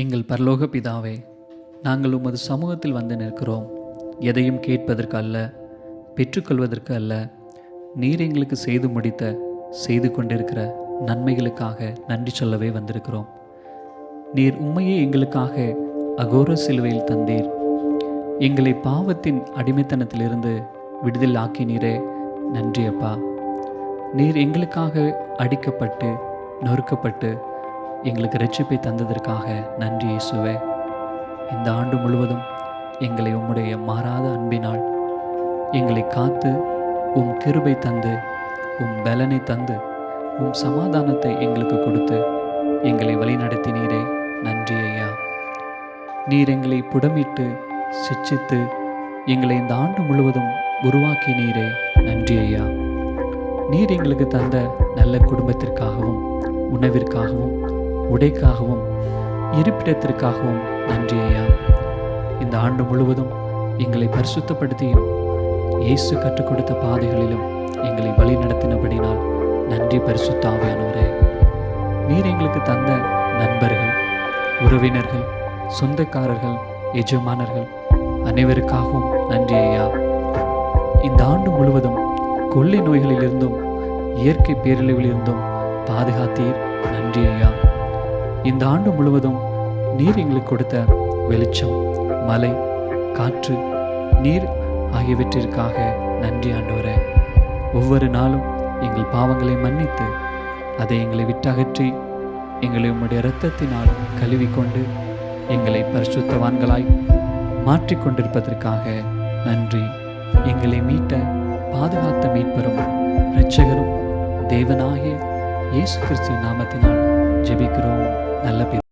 எங்கள் பரலோக பிதாவே நாங்கள் உமது சமூகத்தில் வந்து நிற்கிறோம். எதையும் கேட்பதற்கு அல்ல பெற்றுக்கொள்வதற்கு அல்ல. நீர் எங்களுக்கு செய்து முடித்த செய்து கொண்டிருக்கிற நன்மைகளுக்காக நன்றி சொல்லவே வந்திருக்கிறோம். நீர் உண்மையை எங்களுக்காக அகோர சிலுவையில் தந்தீர். எங்களை பாவத்தின் அடிமைத்தனத்திலிருந்து விடுதல் ஆக்கினீரே நன்றி அப்பா நீர் எங்களுக்காக அடிக்கப்பட்டு நொறுக்கப்பட்டு எங்களுக்கு ரட்சிப்பை தந்ததற்காக நன்றி இயேசுவே. இந்த ஆண்டு முழுவதும் எங்களை உம்முடைய மாறாத அன்பினால் எங்களை காத்து உம் கிருபை தந்து உம் பலனை தந்து உம் சமாதானத்தை எங்களுக்கு கொடுத்து எங்களை வழிநடத்தினீரே. நன்றி ஐயா. நீர் எங்களை புடமிட்டு சிச்சித்து எங்களை இந்த ஆண்டு முழுவதும் உருவாக்கினீரே. நன்றி ஐயா. நீர் எங்களுக்கு தந்த நல்ல குடும்பத்திற்காகவும் உணவிற்காகவும் உடைக்காகவும் இருப்பிடத்திற்காகவும் நன்றி ஐயா. இந்த ஆண்டு முழுவதும் எங்களை பரிசுத்தப்படுத்தியும் இயேசு கற்றுக் கொடுத்த பாதைகளிலும் எங்களை வழி நடத்தினபடினால் நன்றி பரிசுத்தாவியானவரே நீர் எங்களுக்கு தந்த நண்பர்கள் உறவினர்கள் சொந்தக்காரர்கள் எஜமானர்கள் அனைவருக்காகவும் நன்றி ஐயா. இந்த ஆண்டு முழுவதும் கொள்ளை நோய்களிலிருந்தும் இயற்கை பேரழிவிலிருந்தும் பாதுகாத்தீர் நன்றி ஐயா. இந்த ஆண்டு முழுவதும் நீர் எங்களுக்கு கொடுத்த வெளிச்சம் மலை காற்று நீர் ஆகியவற்றிற்காக நன்றி ஆண்டவரே. ஒவ்வொரு நாளும் எங்கள் பாவங்களை மன்னித்து அதை எங்களை விட்டகற்றி எங்களை உம்முடைய இரத்தத்தினால் கழுவிக்கொண்டு எங்களை பரிசுத்தவான்களாய் மாற்றிக்கொண்டிருப்பதற்காக நன்றி. எங்களை மீட்ட பாதுகாத்த மீட்பெறும் இரட்சகரும் தேவனாகிய இயேசு கிறிஸ்து நாமத்தினால் ஜெபிக்கிறோம். நல்ல பிதா-